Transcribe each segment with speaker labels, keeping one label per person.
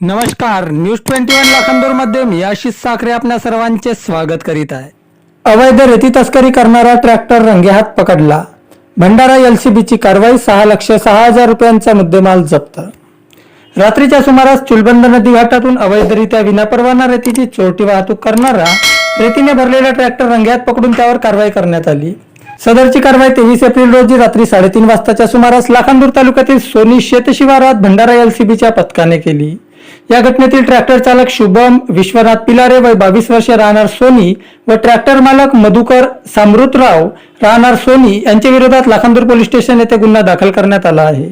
Speaker 1: नमस्कार news twenty one लाखांदूरमध्ये मी आशिष साखरे आपल्या सर्वांचे स्वागत करीत आहे. अवैध रेती तस्करी करणारा ट्रॅक्टर रंगेहात पकडला. भंडारा एलसीबीची कारवाई सहा लक्ष सहा हजार रुपयांचा मुद्देमाल जप्त. रात्रीच्या सुमारास चुलबंद नदी घाटातून अवैधरित्या विनापरवाना रेतीची चोरटी वाहतूक करणारा रेतीने भरलेला ट्रॅक्टर रंगेहात पकडून त्यावर कारवाई करण्यात आली. सदरची कारवाई तेवीस एप्रिल रोजी रात्री साडेतीन वाजताच्या सुमारास लाखांदूर तालुक्यातील सोनी शेतशिवारात भंडारा एलसीबीच्या पथकाने केली. या घटनेतील ट्रॅक्टर चालक शुभम विश्वनाथ पिलारे वय बावीस वर्षे राहणार सोनी व ट्रॅक्टर मालक मधुकर सामृतराव राहणार सोनी यांच्या विरोधात लाखांदूर पोलीस स्टेशन येथे गुन्हा दाखल करण्यात आला आहे.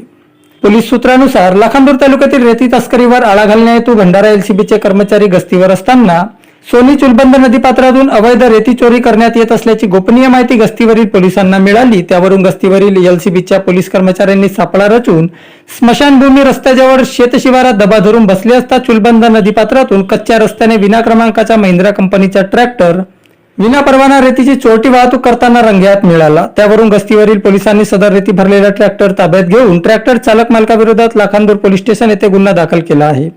Speaker 1: पोलीस सूत्रानुसार लाखांदूर तालुक्यातील रेती तस्करीवर आळा घालण्या हेतू भंडारा एलसीबीचे कर्मचारी गस्तीवर असताना सोनी चुलबंद नदीपात्रातून अवैध रेती चोरी करण्यात येत असल्याची गोपनीय माहिती गस्तीवरील पोलिसांना मिळाली. त्यावरून गस्तीवरील एलसीबीच्या पोलीस कर्मचाऱ्यांनी सापळा रचून स्मशानभूमी रस्त्याजवळ शेतशिवारात दबा धरून बसले असता चुलबंद नदीपात्रातून कच्च्या रस्त्याने विना क्रमांकाचा महिंद्रा कंपनीचा ट्रॅक्टर विना परवाना रेतीची चोरटी वाहतूक करताना रंगेहात मिळाला. त्यावरून गस्तीवरील पोलिसांनी सदर रेती भरलेला ट्रॅक्टर ताब्यात घेऊन ट्रॅक्टर चालक मालकाविरोधात लाखांदूर पोलीस स्टेशन येथे गुन्हा दाखल केला आहे.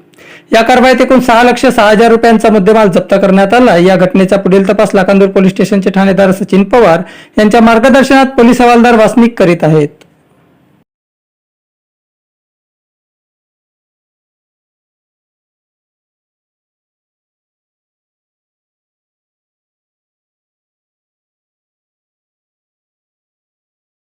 Speaker 1: या कारवाईत एकूण सहा लक्ष सहा हजार रुपयांचा मुद्देमाल जप्त करण्यात आला. या घटनेचा पुढील तपास लाखांदूर पोलीस स्टेशनचे ठाणेदार सचिन पवार यांच्या मार्गदर्शनात पोलीस हवालदार वासनिक करीत आहेत.